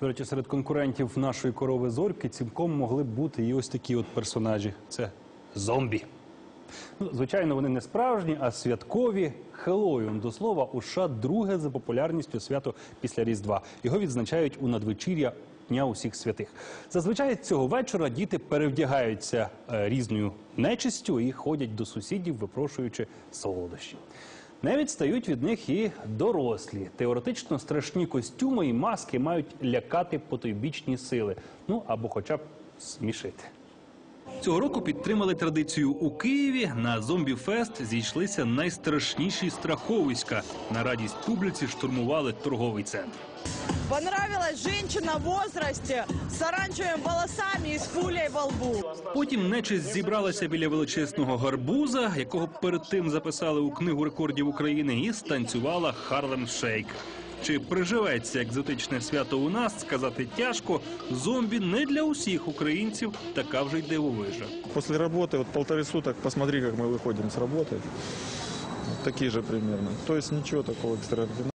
До речі, серед конкурентів нашої корови зорьки цілком могли б бути і ось такі от персонажі. Це зомбі. Ну, звичайно, вони не справжні, а святкові. Хеллоуін, до слова, у США друге за популярністю свято після Різдва. Його відзначають у надвечір'я Дня усіх святих. Зазвичай цього вечора діти перевдягаються е, різною нечистю і ходять до сусідів, випрошуючи солодощі. Не відстають від них і дорослі. Теоретично страшні костюми і маски мають лякати потойбічні сили, ну або хоча б смішити. Цього року підтримали традицію у Києві. На зомбі-фест зійшлися найстрашніші страховиська. На радість публіці штурмували торговий центр. Понравилась женщина в возрасте с оранжевыми волосами и с пулей во лбу. Потім нечисть зібралася біля величезного гарбуза, якого перед тим записали у книгу рекордів України, і станцювала Харлем Шейк. Чи приживеться екзотичне свято у нас, сказати тяжко. Зомбі не для усіх українців така вже й дивовижа. После работы, вот полторы суток, посмотри, как мы выходим с работы. Вот такие же примерно. То есть ничего такого экстраординарного.